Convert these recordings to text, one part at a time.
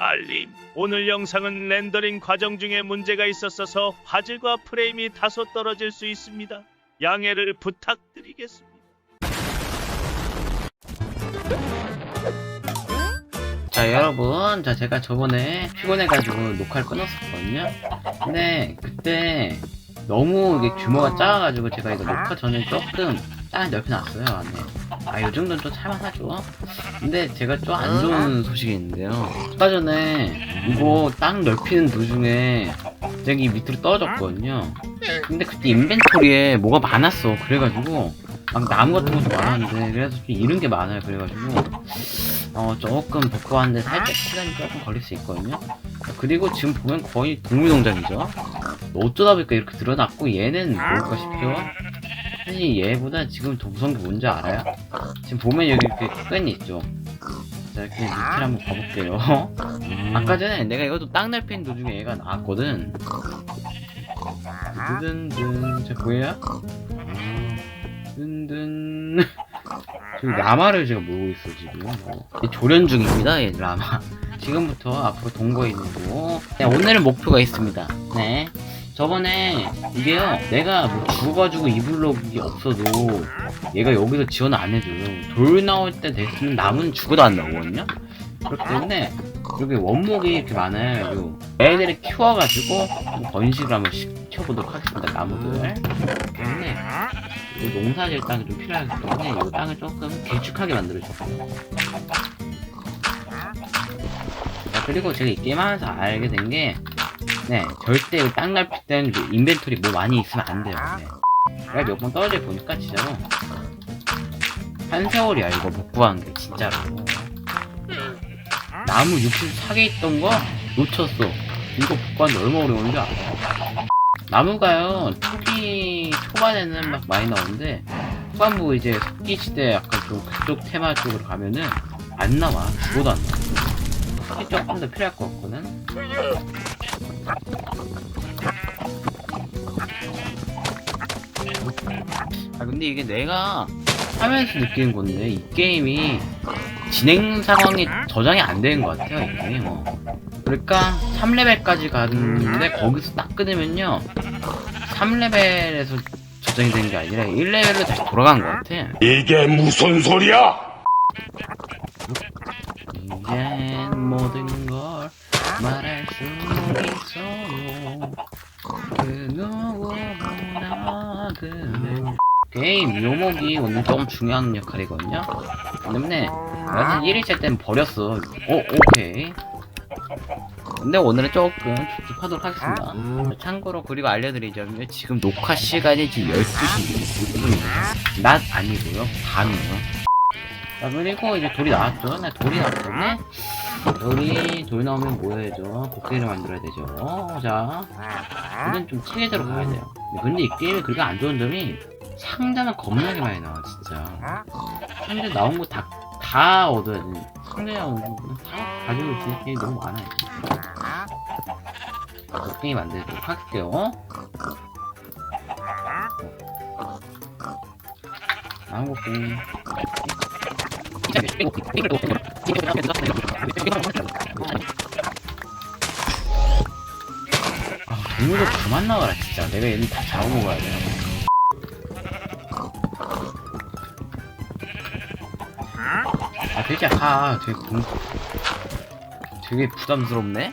알림. 오늘 영상은 렌더링 과정 중에 문제가 있었어서 화질과 프레임이 다소 떨어질 수 있습니다. 양해를 부탁드리겠습니다. 자 여러분 자 제가 저번에 피곤해가지고 녹화를 끊었었거든요 근데 그때 너무 이게 규모가 작아가지고 제가 이거 녹화 전에 조금 땅을 넓혀놨어요 안에. 아 요정도는 좀 살만하죠 근데 제가 좀 안 좋은 소식이 있는데요. 아까 전에 이거 땅 넓히는 도중에 저기 밑으로 떨어졌거든요. 근데 그때 인벤토리에 뭐가 많았어. 그래가지고 막 나무 같은 것도 많았는데 그래서 좀 잃은 게 많아요. 그래가지고 어 조금 복구하는데 살짝 시간이 조금 걸릴 수 있거든요. 그리고 지금 보면 거의 동물농장이죠. 어쩌다 보니까 이렇게 드러났고 얘는 뭘까 싶죠 사실 얘보다 지금 게 뭔지 알아요? 지금 보면 여기 이렇게 끈이 있죠? 자 이렇게 밑을 한번 봐볼게요. 아까 전에 내가 이것도 땅 넓히는 도중에 얘가 나왔거든. 든든 자 보여요? 든든. 지금 라마를 제가 모으고 있어 지금. 뭐. 조련 중입니다 얘 라마. 지금부터 앞으로 거 네, 오늘은 목표가 있습니다. 네 저번에 이게요 내가 뭐 죽어가지고 이블록이 없어도 얘가 여기서 지원 안 해줘요 돌 나올 때 됐으면 나무는 죽어도 안 나오거든요? 그렇기 때문에 여기 원목이 이렇게 많아요. 얘들을 키워가지고 번식을 한번 시켜보도록 하겠습니다 나무들. 때문에 이 농사질 땅이 좀 필요하기 때문에 이 땅을 조금 길쭉하게 만들어줘. 자, 그리고 제가 이 게임 하면서 알게 된 게, 네, 절대 넓힐 때는 그 인벤토리 뭐 많이 있으면 안 돼요. 네. 내가 몇 번 떨어져 보니까 진짜로, 한 세월이야, 이거 못 구한 게, 진짜로. 나무 64개 있던 거 놓쳤어. 이거 복구하는데 얼마 걸리는지 알아? 나무가요 초기 초반에는 막 많이 나오는데 후반부 이제 석기 시대 약간 좀 그쪽 테마 쪽으로 가면은 안 나와 죽어도 안 나와 조금 더 필요할 것 같거든 아 근데 이게 내가 하면서 느끼는 건데 이 게임이 진행 상황이 저장이 안 되는 것 같아요 이게 뭐. 그러니까 3레벨까지 갔는데 거기서 딱 끊으면요 3레벨에서 저장이 된게 아니라 1레벨로 다시 돌아간 것 같아. 이게 무슨 소리야? 이젠 모든 걸 말할 수 있어요. 그 누구보다 그대 게임 묘목이 오늘 중요한 역할이거든요. 때문에 사실 1일차 때는 버렸어. 어 오케이. 근데 오늘은 조금 줍줍하도록 하겠습니다. 참고로 그리고 알려드리자면 지금 녹화 시간이 지금 12시 낮 아니고요 밤이에요. 자 그리고 이제 돌이 나왔죠. 나 돌이 나왔기 때 돌이 돌 나오면 뭐 해야죠? 곡괭이를 만들어야 되죠. 자 이건 좀 체계대로 가야 돼요. 근데 이 게임이 그렇게 안 좋은 점이 상자는 겁나게 많이 나와 진짜. 상자 나온 거 다 다 얻어야 돼. 상자야 다 가지고 있을 게 너무 많아요. 곡괭이 만들도록 할게요. 나온 곡괭이 아, 동물도 그만 나와라, 진짜. 내가 얘는 다 잡아먹어야 돼. 아, 되게, 아, 되게, 공... 되게 부담스럽네?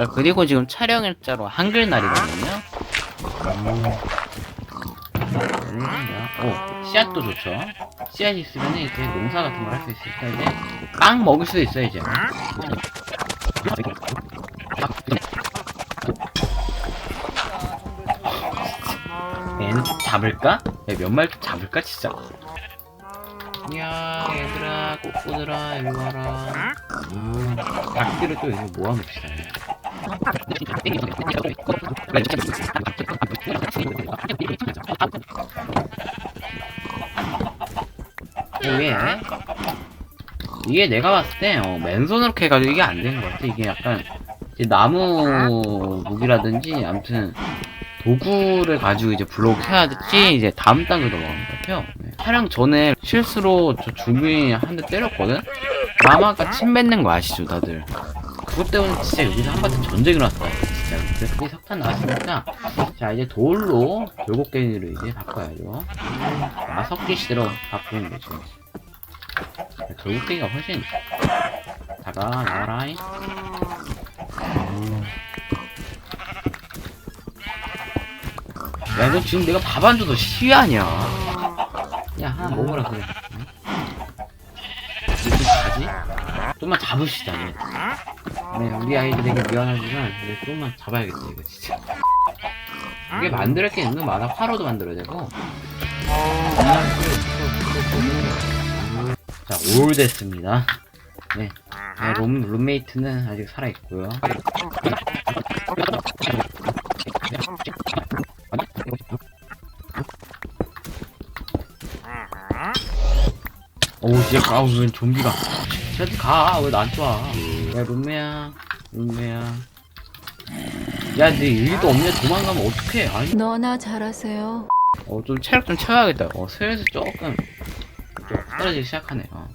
야, 그리고 지금 촬영 일자로 한글날이거든요. 오, 씨앗도 좋죠. 씨앗이 있으면 이제 농사 같은 걸 할 수 있으니까 이제 빵 먹을 수도 있어요, 이제. 얘는 좀 잡을까? 야, 몇 마리 좀 잡을까, 진짜? 야, 얘들아, 꼬꼬들아, 일로 와라. 음, 닭들을 또 여기 모아놓읍시다. 이게 이게 내가 봤을 때 어, 맨손으로 해가지고 이게 안 되는 것 같아. 이게 약간 이제 나무 무기라든지 아무튼 도구를 가지고 이제 블록 해야지 이제 다음 단계 넘어가는 것 같아요. 네. 촬영 전에 실수로 저 주민이 한 대 때렸거든? 마마가 침 뱉는 거 아시죠, 다들? 그것 때문에 진짜 여기서 한바탕 전쟁이 났어요. 진짜. 그래서 이 석탄 나왔으니까, 자, 이제 돌로 돌고갱이로 이제 바꿔야죠. 개 시대로 바꾸는 거죠. 돌고갱이가 훨씬 다가 나와라잉. 야, 너 지금 내가 밥 안 줘도 시위하냐? 야, 하나 먹어라, 그래. 좀 가지? 좀만 잡읍시다, 네. 네, 우리 아이들에게 미안하지만, 네, 좀만 잡아야겠다, 이거 진짜. 이게 만들 게 있는 거 많아. 화로도 만들어야 되고. 자, 올 됐습니다. 네. 네, 룸, 룸메이트는 아직 살아있고요. 어우, 진짜, 아우, 웬 좀비가. 쟤한테 가, 왜 나한테 와. 야, 룸메야, 룸메야. 야, 내 일도 없냐? 도망가면 어떡해. 아니, 너나 잘하세요. 어, 좀 체력 좀 채워야겠다. 어, 슬슬 조금, 좀 떨어지기 시작하네. 어.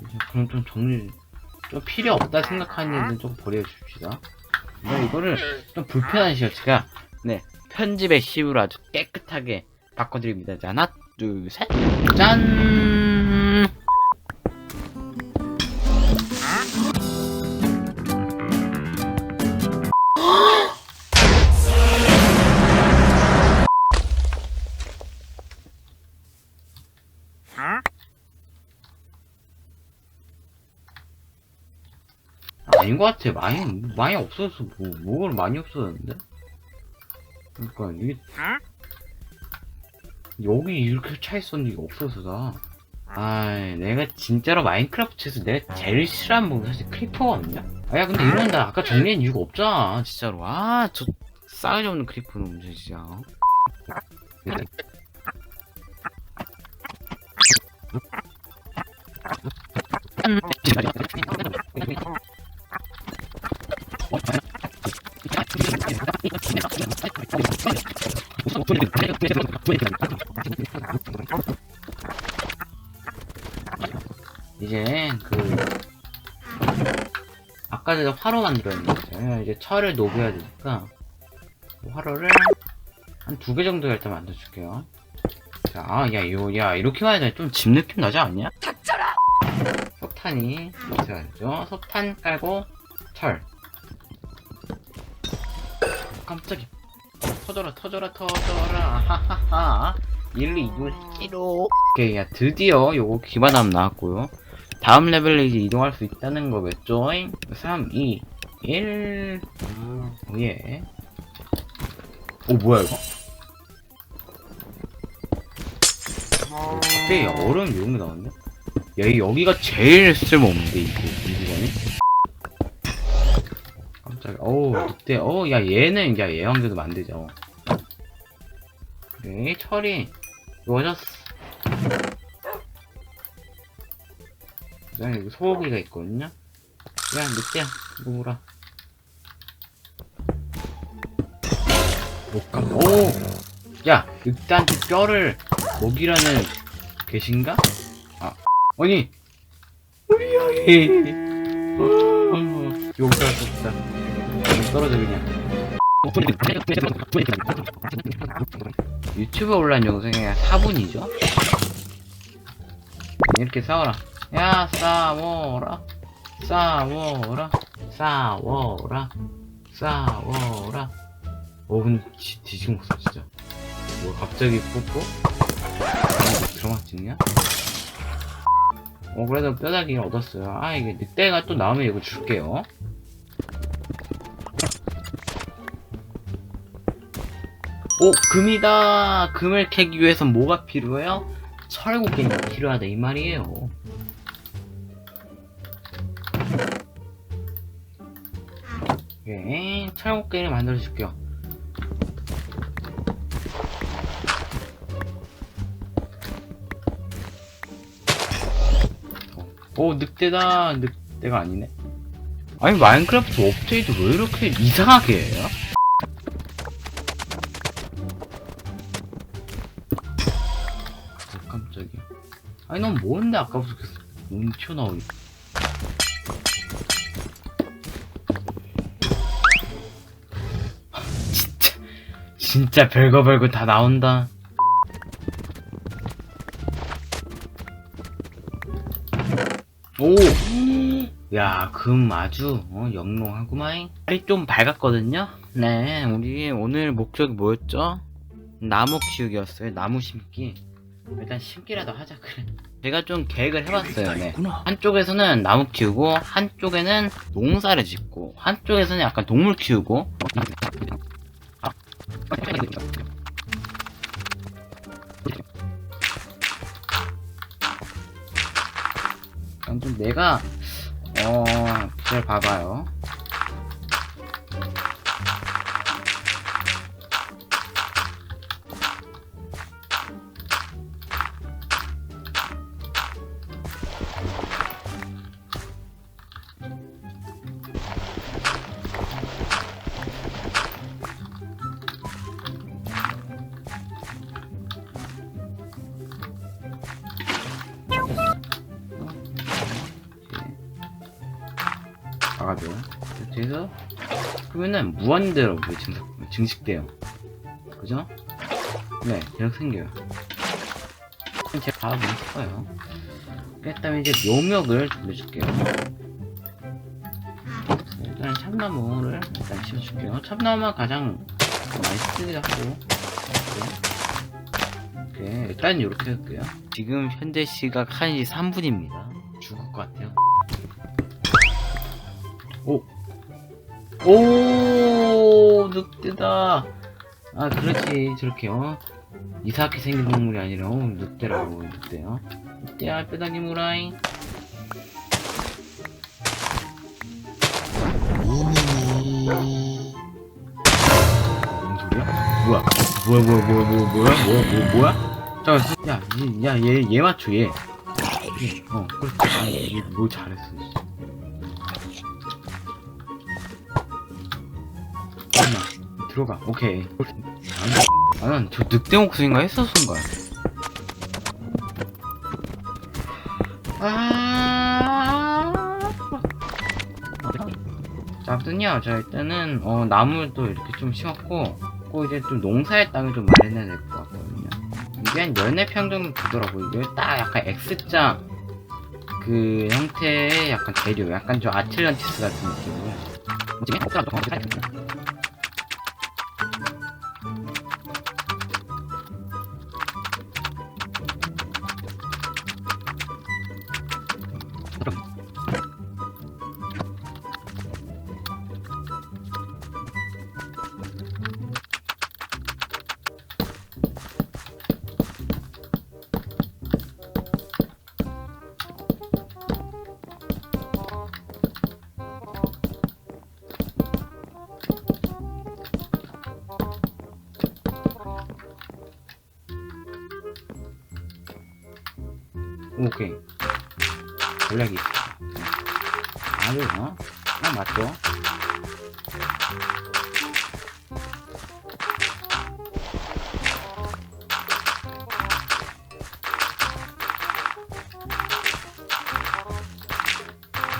이제 그럼 좀 정리, 좀 필요 없다 생각하는 일은 좀 버려줍시다. 근데 이거를 좀 불편한 시각 제가, 네, 편집의 힘으로 아주 깨끗하게 바꿔드립니다. 자, 하나, 둘, 셋. 짠! 아닌 것 같아. 많이, 많이 없어졌어. 뭐, 뭐가 많이 없어졌는데? 그러니까, 이게, 여기 이렇게 차 있었는데 이게 없어서 다. 아이, 내가 진짜로 마인크래프트에서 내가 제일 싫어하는 부분 사실 크리퍼거든요? 아, 야, 근데 이런 나 아까 정리한 이유가 없잖아, 진짜로. 아, 저, 싸가지 없는 크리퍼 놈, 진짜. 이제 그 아까 제가 화로 만들었는데 이제 철을 녹여야 되니까 그 화로를 한 두 개 정도 일단 만들어줄게요. 자, 아, 야, 이거, 야, 이렇게만 해도 좀집 느낌 나지 않냐? 석탄이 있어야죠. 석탄 깔고 철. 터져라, 터져라, 터져라. 하하하. 1, 2, 2, 1로. 오케이, 야, 드디어 요거 기반함 나왔고요. 다음 레벨로 이제 이동할 수 있다는 거겠죠? 3, 2, 1. 오예. 오, 뭐야, 이거? 어, 그때 얼음 이런 게 나왔네? 야, 이 여기가 제일 쓸모없는데, 이거, 이 구간이? 깜짝이야. 어우, 늑대. 어, 야, 얘는, 야, 얘 황제도 만들자. 그래, 철이, 이거졌어. 그 다음에 여기 소고기가 있거든요? 야, 늑대야, 이거. 못 오! 야, 늑대한테 뼈를 먹이라는 계신가? 아, 아니! 우리 아이! 어, 어, 용서할 수 없다. 떨어져, 그냥. 유튜브에 올라온 영상이 4분이죠? 이렇게 싸워라. 야, 싸워라. 싸워라. 싸워라. 싸워라. 어, 근데 지, 뒤지고 먹어, 진짜. 뭐, 갑자기 뽀뽀? 드라마 찍냐? 어, 그래도 뼈다귀를 얻었어요. 아, 이게 늑대가 또 나오면 이거 줄게요. 오, 금이다! 금을 캐기 위해선 뭐가 필요해요? 철곡갱이가 필요하다, 이 말이에요. 예, 철곡갱이를 만들어줄게요. 오 늑대다 늑대가 아니네 아니 마인크래프트 업데이트 왜 이렇게 이상하게 해요? 어, 깜짝이야 아니 넌 뭔데 아까부터 계속 너무 튀어나오니 진짜 진짜 별거 별거 다 나온다 오! 야, 금 아주, 어, 영롱하구마잉. 살이 좀 밝았거든요? 네, 우리 오늘 목적이 뭐였죠? 나무 키우기였어요, 나무 심기. 일단 심기라도 하자, 그래. 제가 좀 계획을 해봤어요, 네. 한쪽에서는 나무 키우고, 한쪽에는 농사를 짓고, 한쪽에서는 약간 동물 키우고, 약간 좀 내가 어, 잘 봐봐요. 해서 그러면은 무한대로 증식, 증식 돼요. 그죠? 네, 계속 생겨요. 제가 다 보실 거예요. 그 다음에 이제 묘목을 돌려줄게요. 일단 참나무를 일단 심어줄게요. 참나무가 가장 많이. 이렇게. 이렇게. 일단 이렇게 할게요. 지금 현재 시각 1시 3분입니다. 죽을 것 같아요. 오, 늑대다. 아, 그렇지. 저렇게, 어. 이상하게 생긴 동물이 아니라, 어, 늑대라고, 늑대요. 늑대야, 뼈다귀 무라잉. 뭔 소리야? 뭐야? 뭐야, 뭐야, 뭐야, 뭐야, 뭐야, 뭐야, 뭐야, 뭐야? 잠깐, 야, 얘, 맞춰, 얘. 얘, 어, 그렇지. 아, 얘, 뭐 잘했어, 들어가 오케이 아, 난저 늑대 목소리인가 했었은가 아무튼요, 자, 일단은, 어, 나무도 이렇게 좀 심었고, 그 이제 좀 농사의 땅을 좀 마련해야 될 것 같거든요. 이게 한 14평 정도 되더라고요. 이게 딱 약간 X자, 그 형태의 약간 재료, 약간 좀 아틀란티스 같은 느낌이에요. 지금 없더라도 오케이. 전략이. 아주, 어? 아, 맞죠?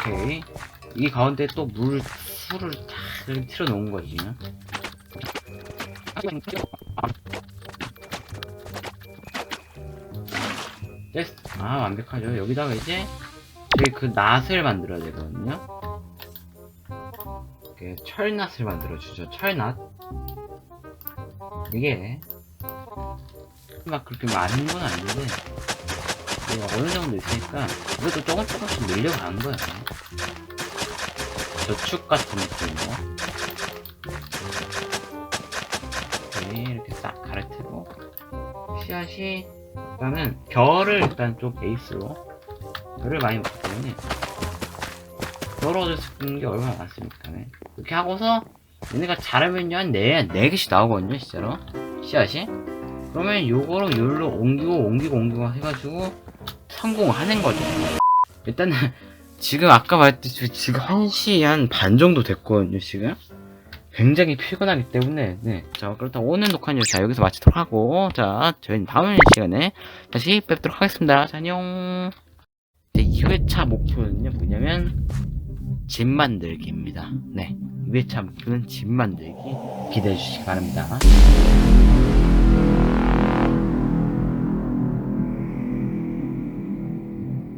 오케이. 이 가운데 또 물, 술을 다 틀어 놓은 거지. 됐어. 아, 완벽하죠. 여기다가 이제 저희 그 낫을 만들어야 되거든요. 이렇게 철낫을 만들어주죠. 철낫. 이게 막 그렇게 많은 건 아닌데 이거 어느 정도 있으니까 이것도 조금 조금씩 늘려가는 거예요. 저축 같은 느낌으로. 씨앗이 일단은 별을 일단 좀 베이스로 별을 많이 먹기 때문에 별 얻을 수 있는 게 얼마나 많습니까? 네. 이렇게 하고서 얘네가 자라면요 한 4, 4개씩 나오거든요 진짜로. 씨앗이. 그러면 요거를 요로 옮기고 옮기고 옮기고 해가지고 성공하는 거죠. 일단은 지금 아까 말했듯이 지금 1시 한 반 정도 됐거든요 지금 굉장히 피곤하기 때문에 네. 자 그렇다면 오늘 녹화는 자 여기서 마치도록 하고 자 저희는 다음 시간에 다시 뵙도록 하겠습니다. 자 안녕. 네, 2회차 목표는요 뭐냐면 집 만들기입니다. 네. 2회차 목표는 집 만들기 기대해 주시기 바랍니다